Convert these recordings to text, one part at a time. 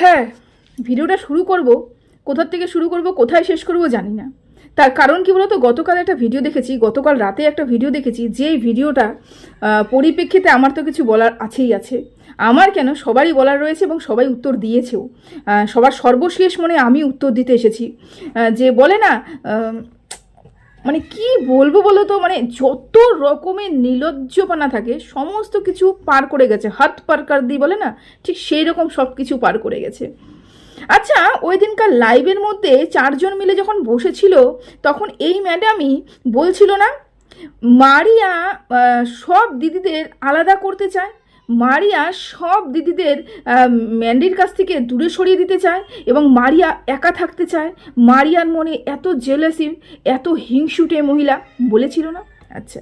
হ্যাঁ ভিডিওটা শুরু করব। কোথার থেকে শুরু করব, কোথায় শেষ করব জানি না। তার কারণ কি বলতো, গতকাল একটা ভিডিও দেখেছি, গতকাল রাতে একটা ভিডিও দেখেছি, যেই ভিডিওটা পরিপ্রেক্ষিতে আমার তো কিছু বলার আছেই আছে। আমার কেন সবারই বলার রয়েছে এবং সবাই উত্তর দিয়েছেও। সবার সর্বশেষ মনে আমি উত্তর দিতে এসেছি। যে বলে না মানে কি বলব বলো তো মানে যত রকমের নির্লজ্জপানা থাকে, সমস্ত কিছু পার করে গেছে। হাত পার কার বলে না? ঠিক সেই রকম সব কিছু পার করে গেছে। আচ্ছা ওই দিনকার লাইভের মধ্যে চারজন মিলে যখন বসেছিল, তখন এই ম্যাডামই বলছিল না, মারিয়া সব দিদিদের আলাদা করতে চায়। মারিয়া সব দিদিদের ম্যান্ডির কাছ থেকে দূরে সরিয়ে দিতে চায় এবং মারিয়া একা থাকতে চায়। মারিয়ার মনে এত জেলাসি এত হিংসুটে মহিলা বলেছিল না? আচ্ছা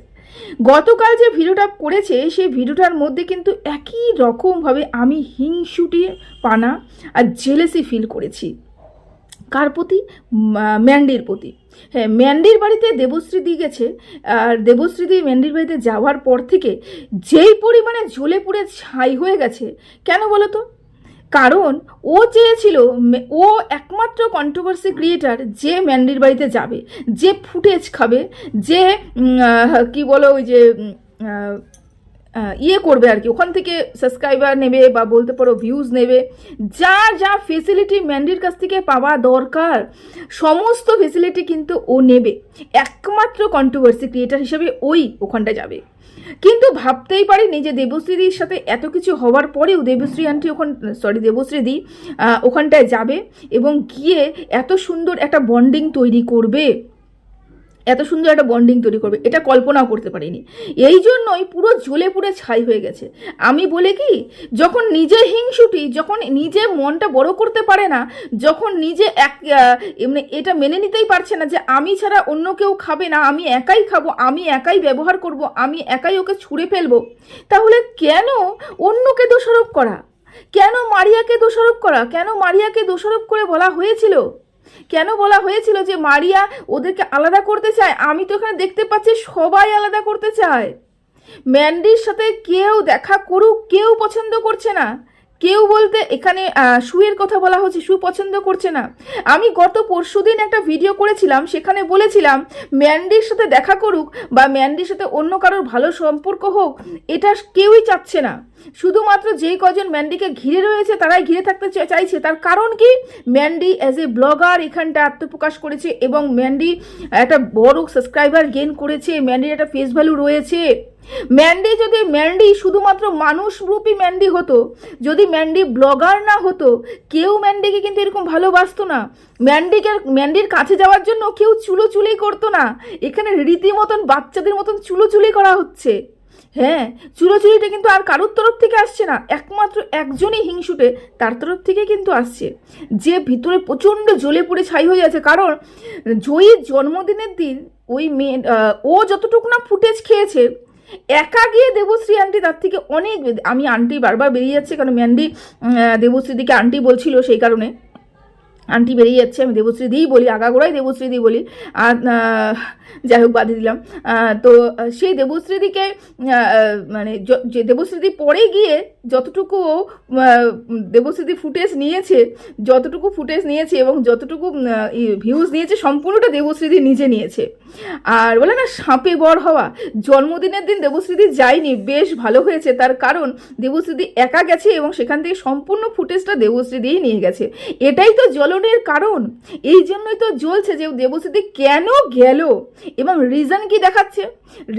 গতকাল যে ভিডিওটা করেছে, সেই ভিডিওটার মধ্যে কিন্তু একই রকমভাবে আমি হিংসুটে পানা আর জেলেসি ফিল করেছি। কার প্রতি? ম্যান্ডির প্রতি। হ্যাঁ ম্যান্ডির বাড়িতে দেবশ্রী দি গেছে, আর দেবশ্রী দি ম্যান্ডির বাড়িতে যাওয়ার পর থেকে যেই পরিমাণে জ্বলে পুড়ে ছাই হয়ে গেছে, কেন বলো তো? কারণ ও চেয়েছিল ও একমাত্র কন্ট্রোভার্সি ক্রিয়েটার যে ম্যান্ডির বাড়িতে যাবে, যে ফুটেজ খাবে, যে কি বলো ওই যে ইয়ে করবে আর কি। ওখান থেকে সাবস্ক্রাইবার নেবে বা বলতে পারো ভিউজ নেবে। যা যা ফেসিলিটি ম্যান্ডির কাছ থেকে পাওয়া দরকার সমস্ত ফেসিলিটি কিন্তু ও নেবে। একমাত্র কন্ট্রোভার্সি ক্রিয়েটার হিসেবে ওই ওখানটা যাবে। কিন্তু ভাবতেই পারিনি যে দেবশ্রীদির সাথে এত কিছু হওয়ার পরেও দেবশ্রী আন্টি ওখান সরি দেবশ্রী দি আহ, ওখানটায় যাবে এবং গিয়ে এত সুন্দর একটা বন্ডিং তৈরি করবে। এত সুন্দর একটা বন্ডিং তৈরি করবে, এটা কল্পনাও করতে পারিনি। এই জন্যই পুরো জ্বলে পুড়ে ছাই হয়ে গেছে। আমি বলে কি, যখন নিজে হিংসুটি, যখন নিজে মনটা বড় করতে পারে না, যখন নিজে এক মানে এটা মেনে নিতেই পারছে না যে আমি ছাড়া অন্য কেউ খাবে না, আমি একাই খাব, আমি একাই ব্যবহার করব, আমি একাই ওকে ছুঁড়ে ফেলব, তাহলে কেন অন্যকে দোষারোপ করা? কেন মারিয়াকে দোষারোপ করা? কেন মারিয়াকে দোষারোপ করে বলা হয়েছিল? কেন বলা হয়েছিল যে মারিয়া ওদেরকে আলাদা করতে চায়? আমি তো এখানে দেখতে পাচ্ছি সবাই আলাদা করতে চায়। ম্যান্ডির সাথে কেউ দেখা করুক, কেউ পছন্দ করছে না। কেউ বলতে এখানে শুয়ের কথা বলা হচ্ছে শু পছন্দ করছে না। আমি গত পরশুদিন একটা ভিডিও করেছিলাম, সেখানে বলেছিলাম, ম্যান্ডির সাথে দেখা করুক বা ম্যান্ডির সাথে অন্য কারোর ভালো সম্পর্ক হোক, এটা কেউই চাচ্ছে না। শুধুমাত্র যেই কজন ম্যান্ডিকে ঘিরে রয়েছে, তারাই ঘিরে থাকতে চাইছে। তার কারণ কি? ম্যান্ডি অ্যাজ এ ব্লগার এখানটা আত্মপ্রকাশ করেছে এবং ম্যান্ডি একটা বড় সাবস্ক্রাইবার গেইন করেছে, ম্যান্ডির একটা ফেস ভ্যালু রয়েছে। ম্যান্ডি যদি ম্যান্ডি শুধুমাত্র মানুষরূপী ম্যান্ডি হতো, যদি ম্যান্ডি ব্লগার না হতো, কেউ ম্যান্ডিকে কিন্তু এরকম ভালোবাসতো না। ম্যান্ডিকে ম্যান্ডির কাছে যাওয়ার জন্য কেউ চুলোচুলি করতো না। এখানে রীতিমতন বাচ্চাদের মতন চুলোচুলি করা হচ্ছে। হ্যাঁ চুলোচুরিটা কিন্তু আর কারোর তরফ থেকে আসছে না। একমাত্র একজনই হিংসুটে তার তরফ থেকে কিন্তু আসছে। যে ভিতরে প্রচণ্ড জ্বলে পড়ে ছাই হয়ে আছে। কারণ জয়ীর জন্মদিনের দিন ওই মেয়ে ও যতটুকু না ফুটেজ খেয়েছে একা গিয়ে দেবশ্রী আন্টি তার থেকে অনেক আমি আন্টি বারবার বেরিয়ে যাচ্ছে, কারণ ম্যান্ডি দেবশ্রীদিকে আন্টি বলছিল সেই কারণে। আন্টি বেরিয়ে যাচ্ছে, আমি দেবশ্রী দিই বলি, আগাগোড়াই দেবশ্রী দিই বলি। আর যাই হোক বাঁধে দিলাম। তো সেই দেবশ্রীদিকে দিকে মানে যে দেবশ্রীদি পরে গিয়ে যতটুকু দেবশ্রীদি ফুটেজ নিয়েছে, যতটুকু ফুটেজ নিয়েছে এবং যতটুকু ভিউজ নিয়েছে, সম্পূর্ণটা দেবশ্রীদি নিজে নিয়েছে। আর বলে না, সাপে বর হওয়া। জন্মদিনের দিন দেবশ্রীদি যায়নি, বেশ ভালো হয়েছে। তার কারণ, দেবশ্রীদি একা গেছে এবং সেখান থেকে সম্পূর্ণ ফুটেজটা দেবশ্রীদিই নিয়ে গেছে। এটাই তো জ্বলনের কারণ। এই জন্যই তো জ্বলছে যে দেবশ্রীদি কেন গেল এবং রিজন কি দেখাচ্ছে?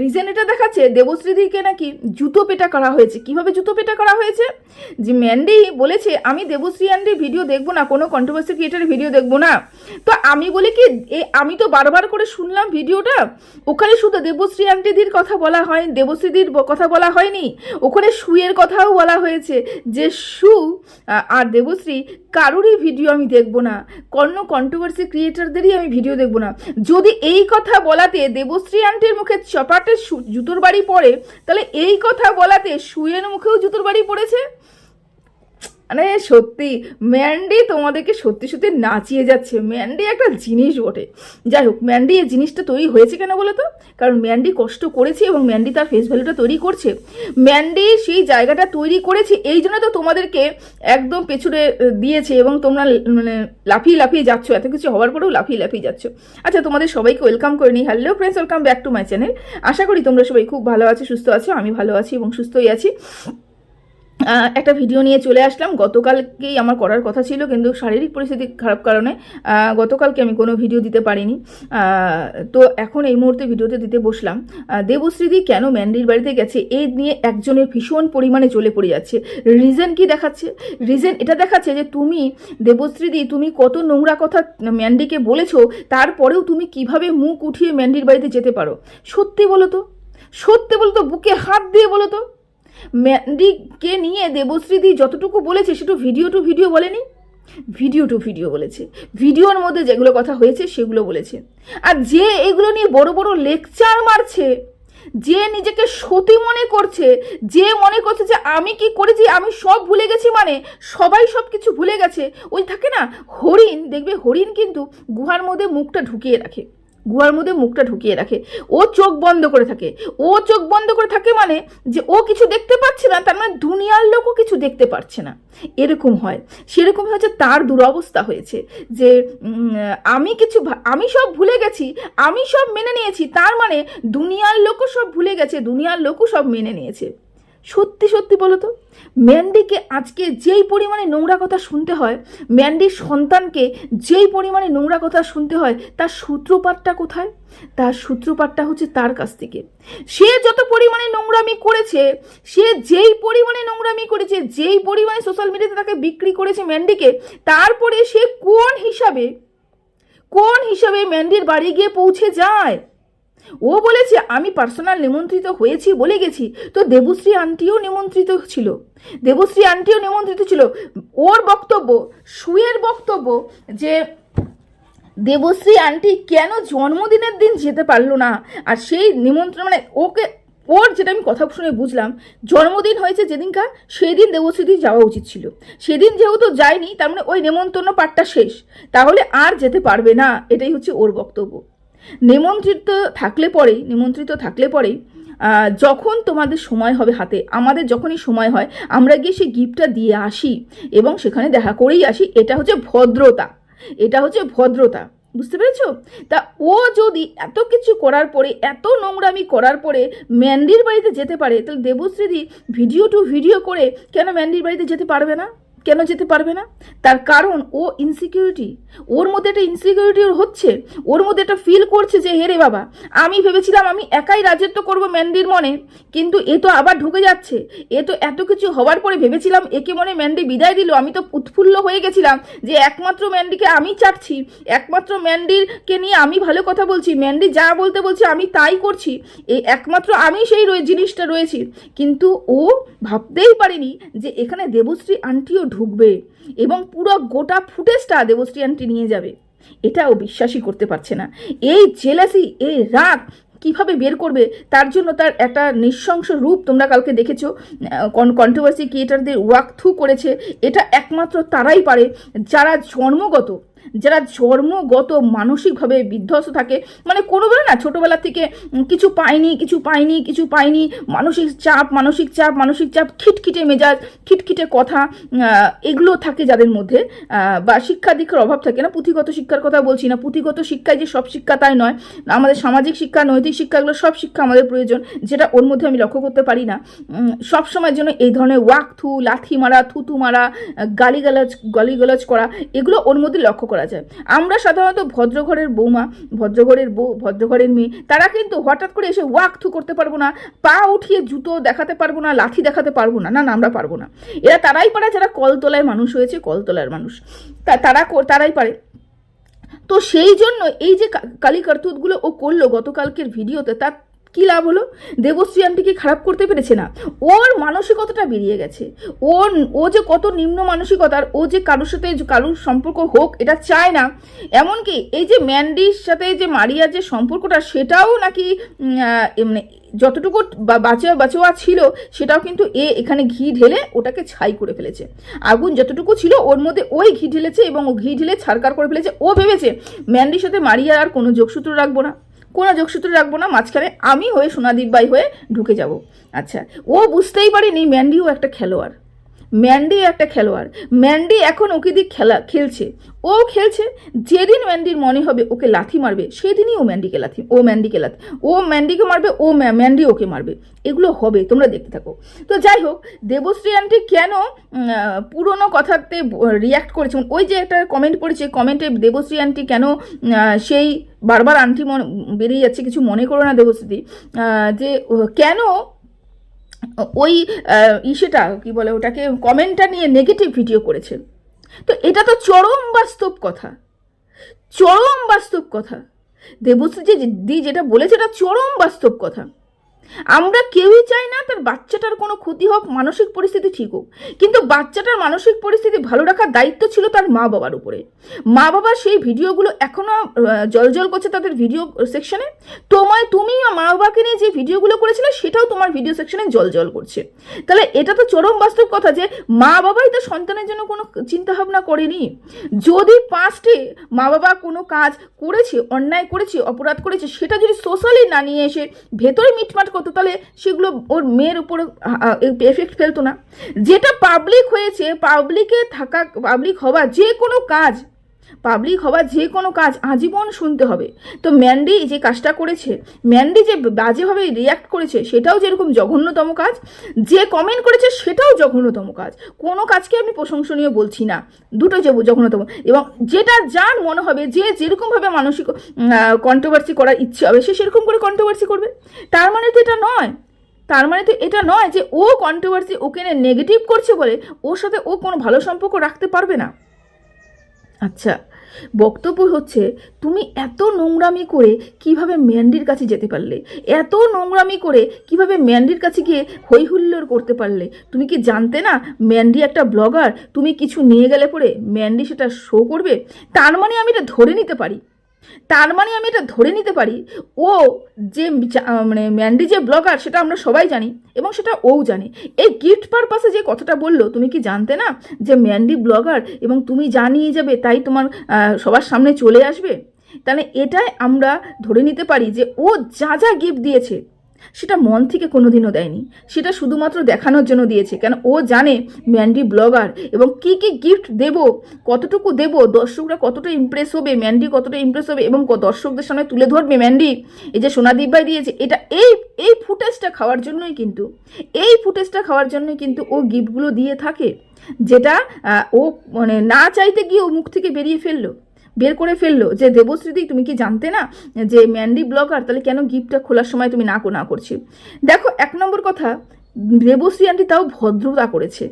রিজন এটা দেখাচ্ছে, দেবশ্রীদিকে নাকি জুতো পেটা করা হয়েছে। কীভাবে জুতো পেটা করা হয়েছে। যে ম্যান্ডি বলেছে, আমি দেবশ্রী অ্যান্ডের ভিডিও দেখব না, কোনো কন্ট্রোভার্সি ক্রিয়েটারের ভিডিও দেখব না। তো আমি বলি কি আমি তো বারবার করে শুনলাম ভিডিওটা, ওখানে শুধু দেবশ্রী আন্টিদির কথা বলা হয় দেবশ্রীদির কথা বলা হয়নি, ওখানে সুয়ের কথাও বলা হয়েছে যে সু আর দেবশ্রী কারোরই ভিডিও আমি দেখব না। কর্ণ কন্ট্রোভার্সি ক্রিয়েটারদেরই আমি ভিডিও দেখব না। যদি এই কথা বলাতে দেবশ্রী আন্টির মুখে চপাটে জুতোর বাড়ি পড়ে, তাহলে এই কথা বলাতে সুয়ের মুখেও জুতোর বাড়ি পড়েছে? মানে সত্যি, ম্যান্ডি তোমাদেরকে সত্যি সত্যি নাচিয়ে যাচ্ছে। ম্যান্ডি একটা জিনিস বটে। যাই হোক, ম্যান্ডি এই জিনিসটা তৈরি হয়েছে কেন বলো তো? কারণ ম্যান্ডি কষ্ট করেছে এবং ম্যান্ডি তার ফেস ভ্যালুটা তৈরি করছে। ম্যান্ডি সেই জায়গাটা তৈরি করেছে, এই জন্য তো তোমাদেরকে একদম পেছনে দিয়েছে এবং তোমরা মানে লাফিয়ে লাফিয়ে যাচ্ছ। এত কিছু হওয়ার পরেও লাফিয়ে লাফিয়ে যাচ্ছ। আচ্ছা তোমাদের সবাইকে ওয়েলকাম করে নিই। Hello friends welcome back to my channel আশা করি তোমরা সবাই খুব ভালো আছো, সুস্থ আছো, আমি ভালো আছি এবং সুস্থই আছি। একটা ভিডিও নিয়ে চলে আসলাম। গতকালকেই আমার করার কথা ছিল, কিন্তু শারীরিক পরিস্থিতি খারাপ কারণে গতকালকে আমি কোনো ভিডিও দিতে পারিনি। তো এখন এই মুহূর্তে ভিডিওতে দিতে বসলাম। দেবশ্রীদি কেন ম্যান্ডির বাড়িতে গেছে? এই নিয়ে একজনের ভীষণ পরিমাণে চলে পড়ে যাচ্ছে। রিজন কি দেখাচ্ছে? রিজন এটা দেখাচ্ছে যে তুমি, দেবশ্রীদি, তুমি কত নোংরা কথা ম্যান্ডিকে বলেছ, তারপরেও তুমি কীভাবে মুখ উঠিয়ে ম্যান্ডির বাড়িতে যেতে পারো? সত্যি বলো তো? সত্যি বলো তো? বুকে হাত দিয়ে বলো তো? ম্যান্ডিকে নিয়ে দেবশ্রীদি যতটুকু বলেছে সেটু ভিডিও টু ভিডিও বলেনি। ভিডিও টু ভিডিও বলেছে। ভিডিওর মধ্যে যেগুলো কথা হয়েছে সেগুলো বলেছে। আর যে এগুলো নিয়ে বড় বড় লেকচার মারছে, যে নিজেকে সতী মনে করছে, যে মনে করছে যে আমি কি করেছি, আমি সব ভুলে গেছি মানে সবাই সব কিছু ভুলে গেছে, ওই থাকে না, হরিণ, দেখবে হরিণ কিন্তু গুহার মধ্যে মুখটা ঢুকিয়ে রাখে। গুহার মধ্যে মুখটা ঢুকিয়ে রাখে। ও চোখ বন্ধ করে থাকে। ও চোখ বন্ধ করে থাকে মানে যে ও কিছু দেখতে পাচ্ছে না, তার মানে দুনিয়ার লোকও কিছু দেখতে পারছে না। এরকম হয়। সেরকম হচ্ছে তার দুরবস্থা হয়েছে যে আমি কিছু আমি সব ভুলে গেছি, আমি সব মেনে নিয়েছি, তার মানে দুনিয়ার লোকও সব ভুলে গেছে, দুনিয়ার লোকও সব মেনে নিয়েছে। সত্যি সত্যি বলো তো? ম্যান্ডিকে আজকে যেই পরিমাণে নোংরা কথা শুনতে হয়, ম্যান্ডির সন্তানকে যেই পরিমাণে নোংরা কথা শুনতে হয়, তার সূত্রপাতটা কোথায়? তার সূত্রপাতটা হচ্ছে তার কাছ থেকে। সে যত পরিমাণে নোংরামি করেছে, সে যেই পরিমাণে নোংরামি করেছে, যেই পরিমাণে সোশ্যাল মিডিয়াতে তাকে বিক্রি করেছে ম্যান্ডিকে, তারপরে সে কোন হিসাবে কোন হিসাবে ম্যান্ডির বাড়ি গিয়ে পৌঁছে যায়? ও বলেছে, আমি পার্সোনাল নিমন্ত্রিত হয়েছি বলে গেছি। তো দেবশ্রী আন্টিও নিমন্ত্রিত ছিল। দেবশ্রী আন্টিও নিমন্ত্রিত ছিল। ওর বক্তব্য, সুয়ের বক্তব্য যে, দেবশ্রী আন্টি কেন জন্মদিনের দিন যেতে পারল না? আর সেই নিমন্ত্রণ মানে ওকে, ওর যেটা আমি কথা শুনে বুঝলাম, জন্মদিন হয়েছে যেদিনকার সেই দিন দেবশ্রীদি যাওয়া উচিত ছিল। সেদিন যেহেতু যায়নি, তার মানে ওই নেমন্তন্ন পাঠটা শেষ। তাহলে আর যেতে পারবে না। এটাই হচ্ছে ওর বক্তব্য। নিমন্ত্রিত থাকলে পরেই, নিমন্ত্রিত থাকলে পরেই যখন তোমাদের সময় হবে হাতে, আমাদের যখনই সময় হয়, আমরা গিয়ে সেই গিফটটা দিয়ে আসি এবং সেখানে দেখা করেই আসি, এটা হচ্ছে ভদ্রতা। এটা হচ্ছে ভদ্রতা। বুঝতে পেরেছ? তা ও যদি এত কিছু করার পরে, এত নোংরামি করার পরে ম্যান্ডির বাড়িতে যেতে পারে, তাহলে দেবশ্রীদি ভিডিও টু ভিডিও করে কেন ম্যান্ডির বাড়িতে যেতে পারবে না? কেন যেতে পারবে না? তার কারণ ও ইনসিকিউরিটি ওর মধ্যে একটা ইনসিকিউরিটি হচ্ছে, ওর মধ্যে একটা ফিল করছে যে হেরে বাবা, আমি ভেবেছিলাম আমি একাই রাজত্ব করব ম্যান্ডির মনে, কিন্তু এ তো আবার ঢুকে যাচ্ছে। এ তো এত কিছু হওয়ার পরে ভেবেছিলাম একে মনে ম্যান্ডি বিদায় দিল। আমি তো উৎফুল্ল হয়ে গেছিলাম যে, একমাত্র ম্যান্ডিকে আমি চাটছি, একমাত্র ম্যান্ডিরকে নিয়ে আমি ভালো কথা বলছি, ম্যান্ডি যা বলতে বলছে আমি তাই করছি। এই একমাত্র আমি সেই জিনিসটা রয়েছি। কিন্তু ও ভাবতেই পারেনি যে, এখানে দেবশ্রী আন্টিও ঢুকবে এবং পুরো গোটা ফুটেজটা দেবশ্রী আন্টি নিয়ে যাবে। এটাও বিশ্বাসই করতে পারছে না। এই জেলাসি এই রাগ কীভাবে বের করবে, তার জন্য তার একটা নৃশংস রূপ তোমরা কালকে দেখেছ কন্ট্রোভার্সি ক্রিয়েটারদের ওয়াক থ্রু করেছে। এটা একমাত্র তারাই পারে যারা জন্মগত যারা ধর্মগত, মানসিকভাবে বিধ্বস্ত থাকে মানে কোনোবেলা না, ছোটোবেলা থেকে কিছু পায়নি কিছু পায়নি কিছু পায়নি, মানসিক চাপ মানসিক চাপ মানসিক চাপ, খিটখিটে মেজাজ, খিটখিটে কথা এগুলো থাকে যাদের মধ্যে বা শিক্ষা দীক্ষার অভাব থাকে না, পুঁথিগত শিক্ষার কথা বলছি না, পুঁথিগত শিক্ষায় যে সব শিক্ষা তাই নয়, আমাদের সামাজিক শিক্ষা, নৈতিক শিক্ষাগুলো সব শিক্ষা আমাদের প্রয়োজন, যেটা ওর মধ্যে আমি লক্ষ্য করতে পারি না সব সময়ের জন্য এই ধরনের ওয়াক থু লাথি মারা, থুতু মারা, গালিগালাজ গালিগালাজ করা, এগুলো ওর মধ্যে লক্ষ্য করা যায় আমরা সাধারণত ভদ্রঘরের বৌমা, ভদ্রঘরের বউ, ভদ্রঘরের মেয়ে, তারা কিন্তু হঠাৎ করে এসে ওয়াক থু করতে পারব না, পা উঠিয়ে জুতো দেখাতে পারব না লাঠি দেখাতে পারব না না না, আমরা পারব না। এরা তারাই পারে যারা কলতলায় মানুষ হয়েছে, কলতলার মানুষ। তারা তারাই পারে। তো সেই জন্য এই যে কালী কার্তুতগুলো ও করল গতকালকের ভিডিওতে, তার কি লাভ হলো? দেবশ্রী আন্টিকে খারাপ করতে পেরেছে না? ওর মানসিকতাটা বেরিয়ে গেছে। ওর, ও যে কত নিম্ন মানসিকতার, ও যে কারোর সাথে কারোর সম্পর্ক হোক, এটা চায় না। এমনকি এই যে ম্যান্ডির সাথে যে মারিয়ার যে সম্পর্কটা, সেটাও নাকি মানে যতটুকু বাঁচা, বাঁচোয়া ছিল, সেটাও কিন্তু এ এখানে ঘি ঢেলে ওটাকে ছাই করে ফেলেছে। আগুন যতটুকু ছিল, ওর মধ্যে ওই ঘি ঢেলেছে এবং ও ঘি ঢেলে ছাড়কার করে ফেলেছে। ও ভেবেছে, ম্যান্ডির সাথে মারিয়ার আর কোনো যোগসূত্র রাখব না। কোনো যোগসূত্র রাখব না, মাঝখানে আমি হয়ে সোনাদীপ বাই হয়ে ঢুকে যাব। আচ্ছা ও বুঝতেই পারেনি ম্যান্ডিও একটা খেলোয়াড়। ম্যান্ডি একটা খেলোয়াড়। ম্যান্ডি এখন ওকে দিয়ে খেলা, খেলছে। ও খেলছে, যেদিন ম্যান্ডির মনে হবে ওকে লাথি মারবে, সেদিনই ও ম্যান্ডিকে লাথি, ও ম্যান্ডিকে লাথি, ও ম্যান্ডিকে মারবে, ও ম্যান্ডি ওকে মারবে। এগুলো হবে, তোমরা দেখতে থাকো। তো যাই হোক, দেবশ্রী আন্টি কেন পুরনো কথাতে রিয়াক্ট করেছে? ওই যে একটা কমেন্ট পড়েছে কমেন্টে দেবশ্রী আন্টি কেন সেই বারবার আন্টি মনে, বেরিয়ে যাচ্ছে, কিছু মনে করো না দেবশ্রী যে কেন ওই ইসেটা, কি বলে ওটাকে, কমেন্টটা নিয়ে নেগেটিভ ভিডিও করেছে। তো এটা তো চরম বাস্তব কথা। চরম বাস্তব কথা। দেবশ্রী যে, দি যেটা বলেছে, এটা চরম বাস্তব কথা। আমরা কেউই চাই না তার বাচ্চাটার কোনো ক্ষতি হোক, মানসিক পরিস্থিতি ঠিক হোক। কিন্তু বাচ্চাটার মানসিক পরিস্থিতি ভালো রাখার দায়িত্ব ছিল তার মা বাবার উপরে। মা বাবার সেই ভিডিওগুলো এখনও জল জল করছে তাদের ভিডিও সেকশনে। তোমায় তুমি মা বাবাকে নিয়ে যে ভিডিওগুলো করেছিলে, সেটাও তোমার ভিডিও সেকশনে জল জল করছে। তাহলে এটা তো চরম বাস্তব কথা যে মা বাবাই তো সন্তানের জন্য কোনো চিন্তা ভাবনা করেনি। যদি পাঁচটি মা বাবা কোনো কাজ করেছে, অন্যায় করেছে, অপরাধ করেছে, সেটা যদি সোশ্যালি না নিয়ে এসে ভেতরে মিটমাট করতো তাহলে সেগুলো ওর মেয়ের উপরে এফেক্ট ফেলতো না। যেটা পাবলিক হয়েছে পাবলিকে থাকা পাবলিক হওয়া যে কোনো কাজ পাবলিক হওয়া যে কোনো কাজ আজীবন শুনতে হবে। তো ম্যান্ডি যে কাজটা করেছে ম্যান্ডি যে বাজেভাবে রিয়াক্ট করেছে, সেটাও যেরকম জঘন্যতম কাজ, যে কমেন্ট করেছে, সেটাও জঘন্যতম কাজ। কোনো কাজকে আমি প্রশংসনীয় বলছি না। দুটো যে জঘন্যতম। এবং যেটা যার মনে হবে, যে যেরকমভাবে মানসিক কন্ট্রোভার্সি করার ইচ্ছে হবে, সে সেরকম করে কন্ট্রোভার্সি করবে। তার মানে তো এটা নয়। তার মানে তো এটা নয় যে ও কন্ট্রোভার্সি ওকে নেগেটিভ করছে বলে ওর সাথে ও কোনো ভালো সম্পর্ক রাখতে পারবে না। আচ্ছা বক্তব্য হচ্ছে, তুমি এত নোংরামি করে কীভাবে ম্যান্ডির কাছে যেতে পারলে? এত নোংরামি করে কীভাবে ম্যান্ডির কাছে গিয়ে হৈহুল্লোর করতে পারলে? তুমি কি জানতে না, ম্যান্ডি একটা ব্লগার, তুমি কিছু নিয়ে গেলে পরে ম্যান্ডি সেটা শো করবে? তার মানে আমি এটা ধরে নিতে পারি। তার মানে আমি এটা ধরে নিতে পারি। ও যে মানে ম্যান্ডি যে ব্লগার, সেটা আমরা সবাই জানি এবং সেটা ও জানে। এই গিফট পারপাসে যে কথাটা বলল, তুমি কি জানতে না যে ম্যান্ডি ব্লগার এবং তুমি জানিয়ে যাবে, তাই তোমার সবার সামনে চলে আসবে? তাহলে এটাই আমরা ধরে নিতে পারি যে ও যা যা গিফট দিয়েছে সেটা মন থেকে কোনোদিনও দেয়নি। সেটা শুধুমাত্র দেখানোর জন্য দিয়েছে। কেন ও জানে ম্যান্ডি ব্লগার এবং কি কি গিফট দেব, কতটুকু দেব, দর্শকরা কতটা ইমপ্রেস হবে, ম্যান্ডি কতটা ইমপ্রেস হবে এবং দর্শকদের সামনে তুলে ধরবে ম্যান্ডি? এই যে সোনাদীপ ভাই দিয়েছে, এটা এই এই ফুটেজটা খাওয়ার জন্যই কিন্তু, এই ফুটেজটা খাওয়ার জন্যই কিন্তু ও গিফটগুলো দিয়ে থাকে, যেটা ও মানে না চাইতে গিয়ে ও মুখ থেকে বেরিয়ে ফেলল। বের করে ফেলল যে, দেবশ্রীদি, তুমি কি জানতে না যে, ম্যান্ডি ব্লগার, তাহলে কেন গিফটটা খোলার সময় তুমি না না করছি? দেখো, এক নম্বর কথা, দেবশ্রী আন্টি তাও ভদ্রতা করেছে।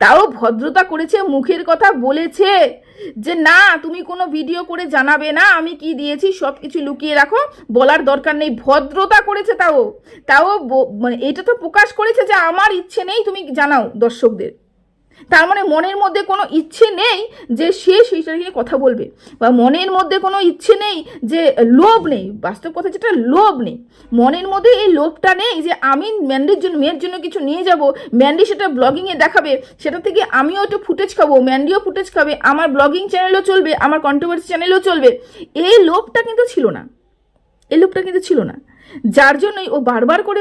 তাও ভদ্রতা করেছে, মুখের কথা বলেছে যে, না, তুমি কোনো ভিডিও করে জানাবে না, আমি কি দিয়েছি, সব কিছু লুকিয়ে রাখো, বলার দরকার নেই। ভদ্রতা করেছে তাও। তাও মানে এটা তো প্রকাশ করেছে যে, আমার ইচ্ছে নেই, তুমি জানাও দর্শকদের। তার মানে মনের মধ্যে কোনো ইচ্ছে নেই যে সে সেইটা নিয়ে কথা বলবে। বা মনের মধ্যে কোনো ইচ্ছে নেই যে লোভ নেই। বাস্তব কথা যেটা, লোভ নেই। মনের মধ্যে এই লোভটা নেই যে আমি ম্যান্ডির জন্য, মেয়ের জন্য কিছু নিয়ে যাব, ম্যান্ডি সেটা ব্লগিংয়ে দেখাবে, সেটা থেকে আমিও একটু ফুটেজ খাব, ম্যান্ডিও ফুটেজ খাবে, আমার ব্লগিং চ্যানেলও চলবে, আমার কন্ট্রোভার্সি চ্যানেলও চলবে। এই লোভটা কিন্তু ছিল না। এই লোভটা কিন্তু ছিল না। যার জন্যই ও বারবার করে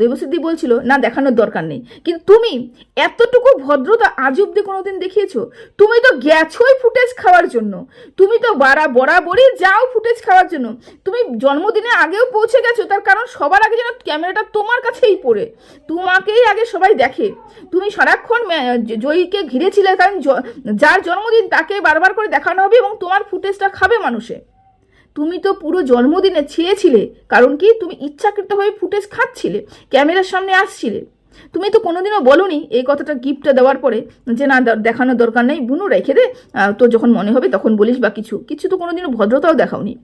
দেবসিদ্ধি বলছিল, না, দেখানোর দরকার নেই। কিন্তু তুমি এতটুকু ভদ্রতা আজ অব্দি কোনোদিন দেখিয়েছো? তুমি তো গেছোই ফুটেজ খাওয়ার জন্য। তুমি তো বারা বরাবরই যাও ফুটেজ খাওয়ার জন্য। তুমি জন্মদিনে আগেও পৌঁছে গেছো, তার কারণ সবার আগে যেন ক্যামেরাটা তোমার কাছেই পড়ে। তোমাকেই আগে সবাই দেখে। তুমি সারাক্ষণ জয়ীকে ঘিরেছিলে কারণ যার জন্মদিন তাকে বারবার করে দেখানো হবে এবং তোমার ফুটেজটা খাবে মানুষে। তুমি তো পুরো জন্মদিনে চেয়েছিলে কারণ কি তুমি ইচ্ছাকৃতভাবে ফুটেজ খাচ্ছিলে, ক্যামেরার সামনে আসছিলে। তুমি তো কোনোদিনও বলনি এই কথাটা গিফটটা দেওয়ার পরে যে না দেখানোর দরকার নেই, বুনু, রেখে দে তোর যখন মনে হবে তখন বলিস বা কিছু। কিছু তো কোনোদিনও ভদ্রতাও দেখাওনি।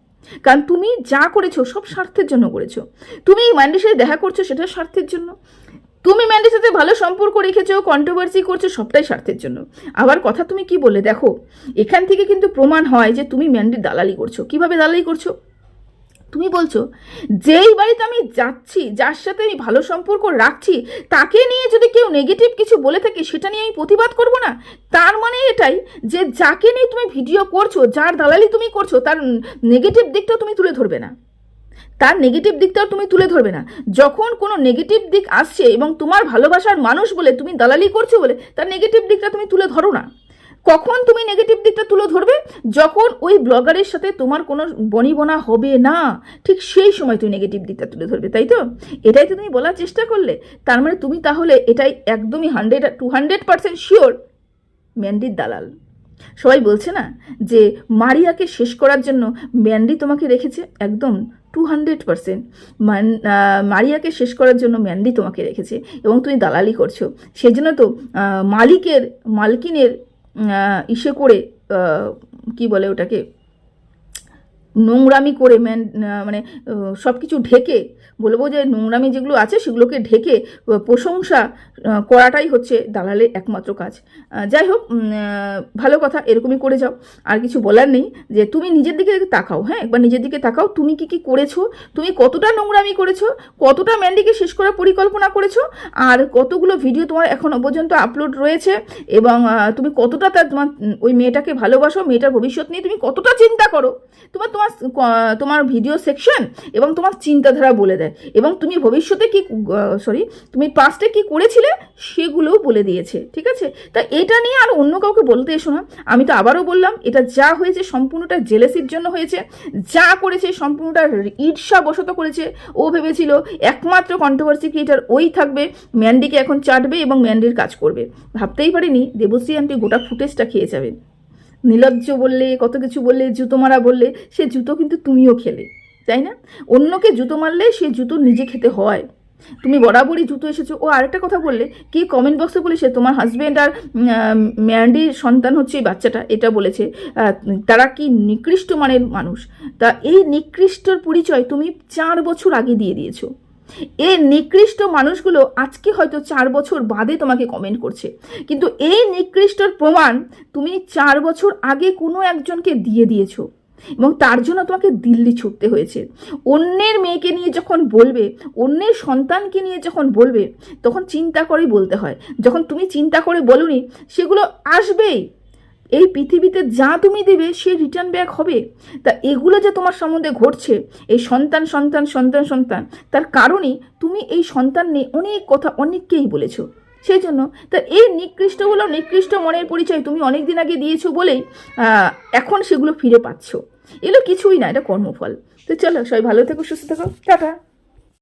কারণ তুমি যা করেছ সব স্বার্থের জন্য করেছ। তুমি ম্যান্ডির সাথে দেখা করছ সেটা স্বার্থের জন্য। তুমি ম্যান্ডির সাথে ভালো সম্পর্ক রেখেছো কন্ট্রোভার্সি করছ, সবটাই স্বার্থের জন্য। আবার কথা তুমি কি বললে? দেখো, এখান থেকে কিন্তু প্রমাণ হয় যে তুমি ম্যান্ডির দালালি করছ। কীভাবে দালালি করছ? তুমি বলছো, যেই বাড়িতে আমি যাচ্ছি, যার সাথে আমি ভালো সম্পর্ক রাখছি, তাকে নিয়ে যদি কেউ নেগেটিভ কিছু বলে থাকে, সেটা নিয়ে আমি প্রতিবাদ করব না? তার মানে এটাই যে যাকে নিয়ে তুমি ভিডিও করছ, যার দালালি তুমি করছ, তার নেগেটিভ দিকটাও তুমি তুলে ধরবে না। তার নেগেটিভ দিকটাও তুমি তুলে ধরবে না। যখন কোনো নেগেটিভ দিক আসছে এবং তোমার ভালোবাসার মানুষ বলে তুমি দালালি করছ বলে, তার নেগেটিভ দিকটা তুমি তুলে ধরো না। কখন তুমি নেগেটিভ দিকটা তুলে ধরবে? যখন ওই ব্লগারের সাথে তোমার কোনো বনিবনা হবে না, ঠিক সেই সময় তুমি নেগেটিভ দিকটা তুলে ধরবে, তাই তো? এটাই তো তুমি বলার চেষ্টা করলে। তার মানে তুমি তাহলে এটাই একদমই hundred to hundred percent sure ম্যান্ডির দালাল। সবাই বলছে না যে মারিয়াকে শেষ করার জন্য ম্যান্ডি তোমাকে রেখেছে? একদম। টু হান্ড্রেড পারসেন্ট মারিয়াকে শেষ করার জন্য ম্যান্ডি তোমাকে রেখেছে এবং তুমি দালালি করছ। সেই জন্য তো মালিকের, মালকিনের ইসে করে কি বলে ওটাকে নোংরামি করে ম্যান মানে সব কিছু ঢেকে বলব যে নোংরামি যেগুলো আছে সেগুলোকে ঢেকে প্রশংসা করাটাই হচ্ছে দালালের একমাত্র কাজ। যাই হোক ভালো কথা, এরকমই করে যাও। আর কিছু বলার নেই যে তুমি নিজের দিকে তাকাও হ্যাঁ? একবার নিজের দিকে তাকাও, তুমি কি কি করেছ, তুমি কতটা নোংরামি করেছ, কতটা ম্যান্ডিকে শেষ করার পরিকল্পনা করেছ, আর কতগুলো ভিডিও তোমার এখনও পর্যন্ত আপলোড রয়েছে, এবং তুমি কতটা তার তোমার ওই মেয়েটাকে ভালোবাসো, মেয়েটার ভবিষ্যৎ নিয়ে তুমি কতটা চিন্তা করো তোমার ক- তোমার ভিডিও সেকশন এবং তোমার চিন্তাধারা বলে দেয়। এবং তুমি ভবিষ্যতে কি সরি তুমি পাস্টে কি করেছিলে সেগুলোও বলে দিয়েছে, ঠিক আছে? তা এটা নিয়ে আর অন্য কাউকে বলতে এসো না। আমি তো আবারও বললাম, এটা যা হয়েছে সম্পূর্ণটা জেলেসির জন্য হয়েছে। যা করেছে সম্পূর্ণটা ঈর্ষা বশত করেছে। ও ভেবেছিল একমাত্র কন্ট্রোভার্সি ক্রিয়েটার ওই থাকবে ম্যান্ডিকে এখন চাটবে এবং ম্যান্ডির কাজ করবে। ভাবতেই পারিনি দেবশ্রী আন্টি গোটা ফুটেজটা খেয়ে যাবে। নির্লজ্জ বললে, কত কিছু বললে জুতো মারা বললে, সে জুতো কিন্তু তুমিও খেলে, তাই না? অন্যকে জুতো মারলে সে জুতো নিজে খেতে হয়। তুমি বরাবরই জুতো এসেছ। ও আরেকটা কথা বললে, কি কমেন্ট বক্সে বলেছে তোমার হাজবেন্ড আর ম্যান্ডির সন্তান হচ্ছে এই বাচ্চাটা? এটা বলেছে। তারা কি নিকৃষ্ট মানের মানুষ? তা এই নিকৃষ্টর পরিচয় তুমি চার বছর আগে দিয়ে দিয়েছ। এই নিকৃষ্ট মানুষগুলো আজকে হয়তো চার বছর বাদে তোমাকে কমেন্ট করছে। কিন্তু এই নিকৃষ্টর প্রমাণ তুমি চার বছর আগে কোনো একজনকে দিয়ে দিয়েছ এবং তার জন্য তোমাকে দিল্লি ছুটতে হয়েছে। অন্যের মেয়েকে নিয়ে যখন বলবে, অন্যের সন্তানকে নিয়ে যখন বলবে, তখন চিন্তা করেই বলতে হয়। যখন তুমি চিন্তা করে বলনি, সেগুলো আসবেই। এই পৃথিবীতে যা তুমি দেবে, সে রিটার্ন ব্যাক হবে। তা এগুলো যে তোমার সম্বন্ধে ঘটছে, এই সন্তান সন্তান সন্তান সন্তান, তার কারণেই তুমি এই সন্তান নিয়ে অনেক কথা অনেককেই বলেছ। সেই জন্য তা এই নিকৃষ্টগুলো, নিকৃষ্ট মনের পরিচয় তুমি অনেক দিন আগে দিয়েছ বলেই এখন সেগুলো ফিরে পাচ্ছ। এগুলো কিছুই না, এটা কর্মফল। তো চলো, সবাই ভালো থেকো, সুস্থ থাকো। টাটা।